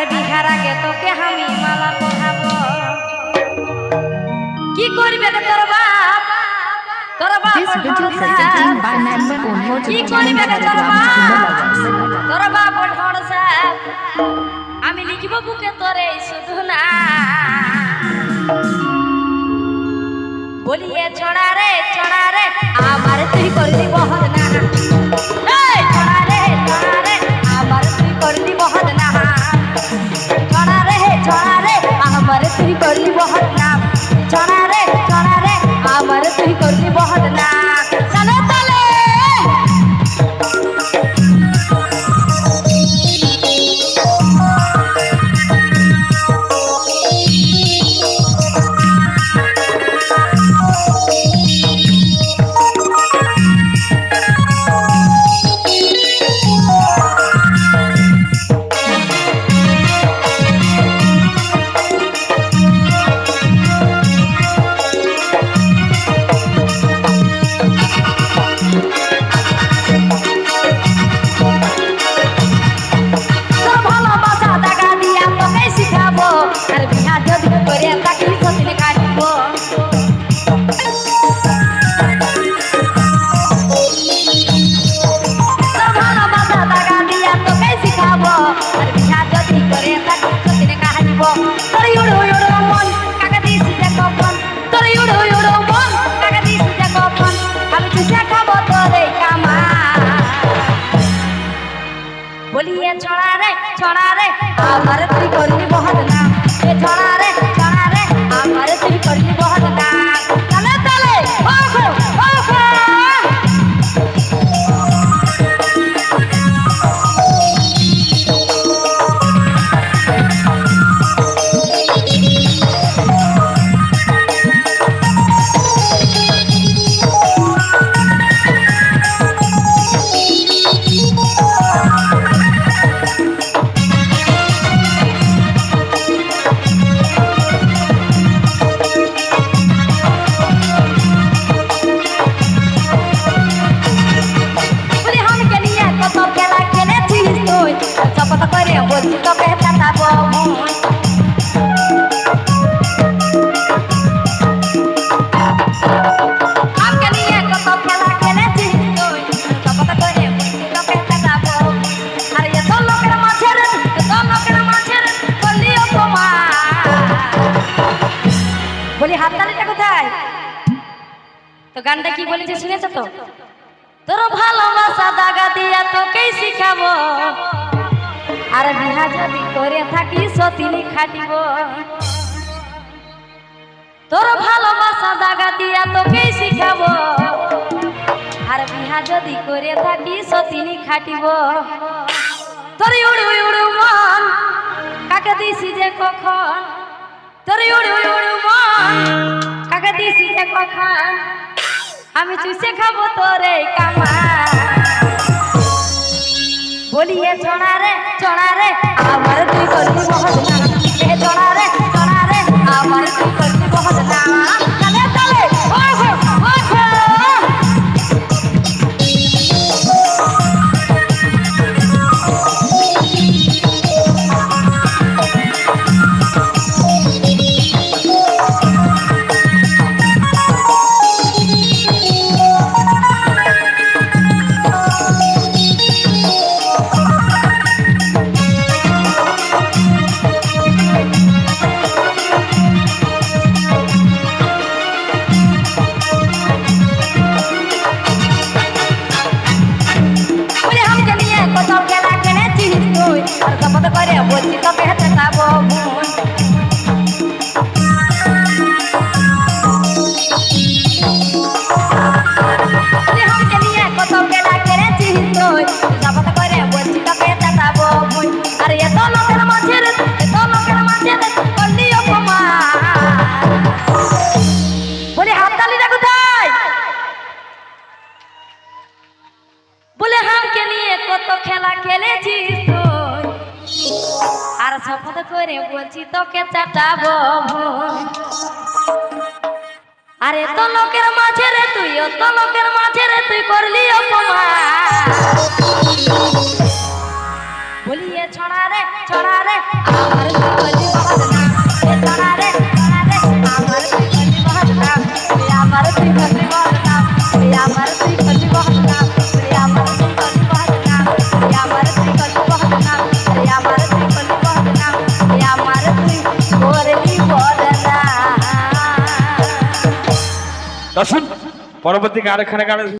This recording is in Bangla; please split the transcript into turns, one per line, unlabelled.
আর বিহার আগে তোকে আমি মালা পড়াব কি করবে রে তোর বাপ? তোর বাপ কি করবে রে তোর বাপ? তোর বাপ আমি লিখব বুকে তোরে শুধু না হাততালিটা কোথায়? তো গানটা কি বলেছে শুনেছ তো? তোর ভালোবাসা দাগা দিয়া তোকেই শিখাবো। আর বিহা যদি করে থাকি সতিনি খাটিব। তোর ভালোবাসা দাগা দিয়া তোকে শিখাবো। আর বিহা যদি করে থাকি সতিনি খাটিব। তোর উড়ি উড়ি উড়ু মন, কাকে দিছি যে কখন? তোর উড়ি উড়ি উড়ু মন, কাকে দিছি যে কখন? আমি চুষে খাব তোরে কামা বলিয়ে চড়ারে চড়ারে আমার তুই বলি মহল্লা শপথ করে বলছি, তোকে আরে তো লোকের মাঝে রে তুই তো লোকের মাঝে রে তুই করলি বদনাম
দর্শন পরবর্তী গান এখানে